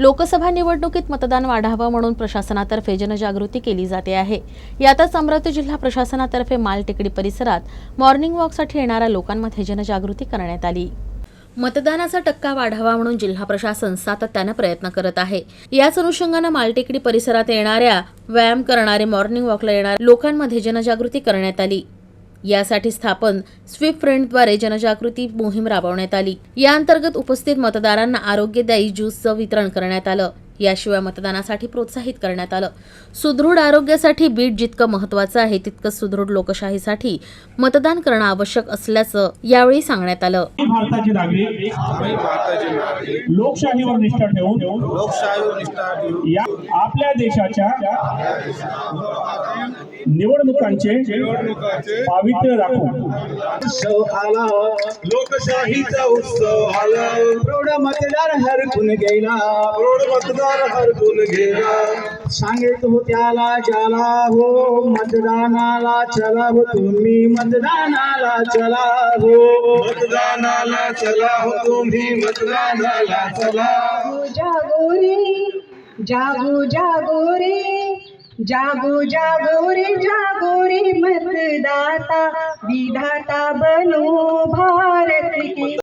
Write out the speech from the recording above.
लोकसभा निवडणुकीत मतदान वाढावं म्हणून प्रशासनातर्फे जनजागृती केली जाते आहे. यातच अमरावती जिल्हा प्रशासनातर्फे मालटेकडी परिसरात मॉर्निंग वॉकसाठी येणाऱ्या लोकांमध्ये जनजागृती करण्यात आली. मतदानाचा टक्का वाढावा म्हणून जिल्हा प्रशासन सातत्यानं प्रयत्न करत आहे. याच अनुषंगानं मालटेकडी परिसरात येणाऱ्या व्यायाम करणारे मॉर्निंग वॉकला येणाऱ्या लोकांमध्ये जनजागृती करण्यात आली. यासाठी स्थापन स्वीप फ्रेंडद्वारे जनजागृती मोहीम राबवण्यात आली. या अंतर्गत उपस्थित मतदारांना आरोग्यदायी ज्यूसचं वितरण करण्यात आलं. याशिवाय मतदानासाठी प्रोत्साहित करण्यात आलं. सुदृढ आरोग्यासाठी बीट जितकं महत्वाचं आहे तितकं सुदृढ लोकशाहीसाठी मतदान करणं आवश्यक असल्याचं यावेळी सांगण्यात आलं. भारताचे नागरिक लोकशाहीवर निष्ठा ठेवून लोकशाहीवर निष्ठा ठेवून. आपल्या देशाच्या निवडणुकांचे निवडणुकाचे पावित्र्य राखून उत्सव आला लोकशाहीचा उत्सव आला प्रौढ मतदार हरकून गेला. प्रौढ मतदार हरकून गेला. सांगत हो त्याला ज्याला हो मतदानाला चला हो तुम्ही. मतदानाला चला हो. मतदानाला चला हो तुम्ही. मतदानाला चला. जागो रे जागो जागो रे जागो जागो रे जागो रे मतदाता विधाता बनो भारत की